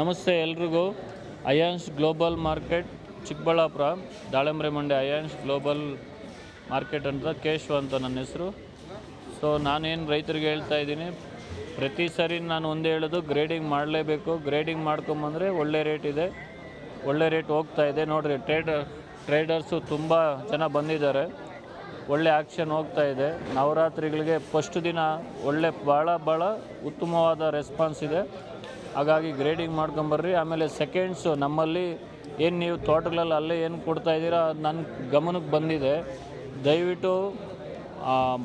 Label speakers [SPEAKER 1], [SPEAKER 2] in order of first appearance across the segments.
[SPEAKER 1] ನಮಸ್ತೆ ಎಲ್ರಿಗೂ. Ions global market Chikkaballapur ದಾಳಿಂಬೆ ಮಂಡಿ ಅಯಾನ್ಸ್ ಗ್ಲೋಬಲ್ ಮಾರ್ಕೆಟ್ ಅಂತ ಕೇಶವ ಅಂತ ನನ್ನ ಹೆಸರು. ಸೊ ನಾನೇನು ರೈತರಿಗೆ ಹೇಳ್ತಾ ಇದ್ದೀನಿ, ಪ್ರತಿ ಸರಿ ನಾನು ಒಂದೇ ಹೇಳೋದು ಗ್ರೇಡಿಂಗ್ ಮಾಡಲೇಬೇಕು. ಗ್ರೇಡಿಂಗ್ ಮಾಡ್ಕೊಂಬಂದರೆ ಒಳ್ಳೆ ರೇಟ್ ಇದೆ. ಒಳ್ಳೆ ರೇಟ್ ಹೋಗ್ತಾ ಇದೆ. ನೋಡಿರಿ ಟ್ರೇಡರ್ ಟ್ರೇಡರ್ಸು ತುಂಬ ಜನ ಬಂದಿದ್ದಾರೆ. ಒಳ್ಳೆ ಆಕ್ಷನ್ ಹೋಗ್ತಾ ಇದೆ. ನವರಾತ್ರಿಗಳಿಗೆ ಫಸ್ಟ್ ದಿನ ಒಳ್ಳೆ ಭಾಳ ಭಾಳ ಉತ್ತಮವಾದ ರೆಸ್ಪಾನ್ಸ್ ಇದೆ. ಹಾಗಾಗಿ ಗ್ರೇಡಿಂಗ್ ಮಾಡ್ಕೊಂಬರ್ರಿ. ಆಮೇಲೆ ಸೆಕೆಂಡ್ಸು ನಮ್ಮಲ್ಲಿ ಏನು ನೀವು ತೋಟಗಳಲ್ಲಿ ಅಲ್ಲೇ ಏನು ಕೊಡ್ತಾ ಇದ್ದೀರಾ ಅದು ನನ್ನ ಗಮನಕ್ಕೆ ಬಂದಿದೆ. ದಯವಿಟ್ಟು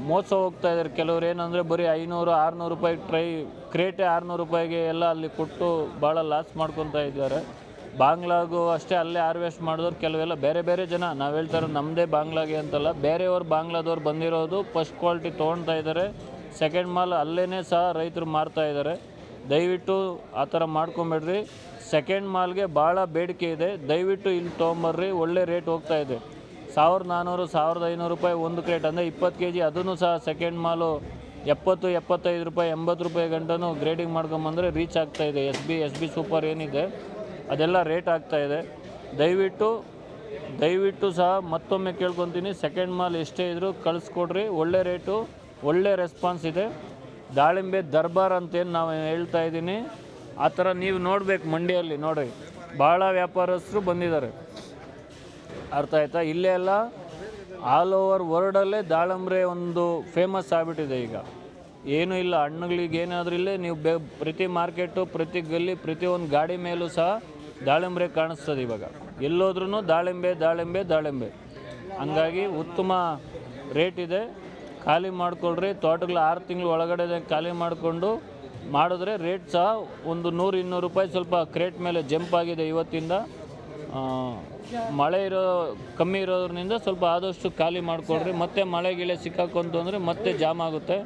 [SPEAKER 1] ಮೋಸ ಹೋಗ್ತಾ ಇದ್ದಾರೆ ಕೆಲವ್ರು. ಏನಂದರೆ ಬರೀ ಐನೂರು, ಆರುನೂರು ರೂಪಾಯಿ ಟ್ರೈ ಕ್ರೇಟೆ ಆರುನೂರು ರೂಪಾಯಿಗೆ ಎಲ್ಲ ಅಲ್ಲಿ ಕೊಟ್ಟು ಭಾಳ ಲಾಸ್ ಮಾಡ್ಕೊತಾ ಇದ್ದಾರೆ. ಬಾಂಗ್ಲಾಗೂ ಅಷ್ಟೇ ಅಲ್ಲೇ ಹಾರ್ವೆಸ್ಟ್ ಮಾಡಿದವ್ರು ಕೆಲವೆಲ್ಲ ಬೇರೆ ಬೇರೆ ಜನ. ನಾವು ಹೇಳ್ತಾರೆ ನಮ್ಮದೇ ಬಾಂಗ್ಲಾಗೆ ಅಂತಲ್ಲ. ಬೇರೆಯವ್ರು ಬಾಂಗ್ಲಾದವ್ರು ಬಂದಿರೋದು ಫಸ್ಟ್ ಕ್ವಾಲಿಟಿ ತೊಗೊಳ್ತಾ ಇದ್ದಾರೆ. ಸೆಕೆಂಡ್ ಮಾಲ್ ಅಲ್ಲೇ ಸಹ ರೈತರು ಮಾರ್ತಾ ಇದ್ದಾರೆ. ದಯವಿಟ್ಟು ಆ ಥರ ಮಾಡ್ಕೊಂಬೇಡ್ರಿ. ಸೆಕೆಂಡ್ ಮಾಲ್ಗೆ ಭಾಳ ಬೇಡಿಕೆ ಇದೆ. ದಯವಿಟ್ಟು ಇಲ್ಲಿ ತೊಗೊಂಬರ್ರಿ, ಒಳ್ಳೆ ರೇಟ್ ಹೋಗ್ತಾ ಇದೆ. ಸಾವಿರದ ನಾನ್ನೂರು ಸಾವಿರದ ಐನೂರು ರೂಪಾಯಿ ಒಂದು ಕ್ರೇಟ್ ಅಂದರೆ ಇಪ್ಪತ್ತು ಕೆ ಜಿ ಅದನ್ನು ಸಹ ಸೆಕೆಂಡ್ ಮಾಲು ಎಪ್ಪತ್ತು, ಎಪ್ಪತ್ತೈದು ರೂಪಾಯಿ, ಎಂಬತ್ತು ರೂಪಾಯಿ ಗಂಟನೂ ಗ್ರೇಡಿಂಗ್ ಮಾಡ್ಕೊಂಬಂದರೆ ರೀಚ್ ಆಗ್ತಾ ಇದೆ. S B S B super ಏನಿದೆ, ಅದೆಲ್ಲ ರೇಟ್ ಆಗ್ತಾ ಇದೆ. ದಯವಿಟ್ಟು ದಯವಿಟ್ಟು ಸಹ ಮತ್ತೊಮ್ಮೆ ಕೇಳ್ಕೊತೀನಿ. ಸೆಕೆಂಡ್ ಮಾಲ್ ಎಷ್ಟೇ ಇದ್ದರೂ ಕಳಿಸ್ಕೊಡ್ರಿ, ಒಳ್ಳೆ ರೇಟು ಒಳ್ಳೆ ರೆಸ್ಪಾನ್ಸ್ ಇದೆ. ದಾಳಿಂಬೆ ದರ್ಬಾರ್ ಅಂತೇನು ನಾವು ಹೇಳ್ತಾ ಇದ್ದೀನಿ. ಆ ಥರ ನೀವು ನೋಡಬೇಕು ಮಂಡಿಯಲ್ಲಿ ನೋಡಿ ಭಾಳ ವ್ಯಾಪಾರಸ್ಥರು ಬಂದಿದ್ದಾರೆ. ಅರ್ಥ ಆಯ್ತಾ? ಇಲ್ಲೇ ಎಲ್ಲ ಆಲ್ ಓವರ್ ವರ್ಲ್ಡಲ್ಲೇ ದಾಳಂಬ್ರೆ ಒಂದು ಫೇಮಸ್ ಆಗಿಬಿಟ್ಟಿದೆ ಈಗ. ಏನೂ ಇಲ್ಲ, ಹಣ್ಣುಗಳಿಗೆ ಏನಾದರೂ ಇಲ್ಲೇ ನೀವು ಬೆ, ಪ್ರತಿ ಮಾರ್ಕೆಟು, ಪ್ರತಿ ಗಲ್ಲಿ, ಪ್ರತಿ ಒಂದು ಗಾಡಿ ಮೇಲೂ ಸಹ ದಾಳಿಂಬೆ ಕಾಣಿಸ್ತದೆ ಇವಾಗ. ಎಲ್ಲೋದ್ರೂ ದಾಳಿಂಬೆ ದಾಳಿಂಬೆ ದಾಳಿಂಬೆ. ಹಂಗಾಗಿ ಉತ್ತಮ ರೇಟ್ ಇದೆ. ಖಾಲಿ ಮಾಡಿಕೊಳ್ರಿ. ತೋಟಗಳು ಆರು ತಿಂಗಳು ಒಳಗಡೆ ಖಾಲಿ ಮಾಡಿಕೊಂಡು ಮಾಡಿದ್ರೆ ರೇಟ್ ಸಹ ಒಂದು ನೂರು, ಇನ್ನೂರು ರೂಪಾಯಿ ಸ್ವಲ್ಪ ಕ್ರೇಟ್ ಮೇಲೆ ಜಂಪ್ ಆಗಿದೆ ಇವತ್ತಿಂದ. ಮಳೆ ಇರೋ, ಕಮ್ಮಿ ಇರೋದ್ರಿಂದ ಸ್ವಲ್ಪ ಆದಷ್ಟು ಖಾಲಿ ಮಾಡಿಕೊಡ್ರಿ ಮತ್ತೆ ಮಳೆ ಗಿಳೆ ಸಿಕ್ಕಾಕೊಂತು ಅಂದರೆ ಮತ್ತೆ ಜಾಮ್ ಆಗುತ್ತೆ.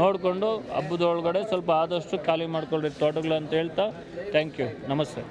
[SPEAKER 1] ನೋಡಿಕೊಂಡು ಹಬ್ಬದೊಳಗಡೆ ಸ್ವಲ್ಪ ಆದಷ್ಟು ಖಾಲಿ ಮಾಡ್ಕೊಳ್ರಿ ತೋಟಗಳು ಅಂತ ಹೇಳ್ತಾ ಥ್ಯಾಂಕ್ ಯು ನಮಸ್ತೆ.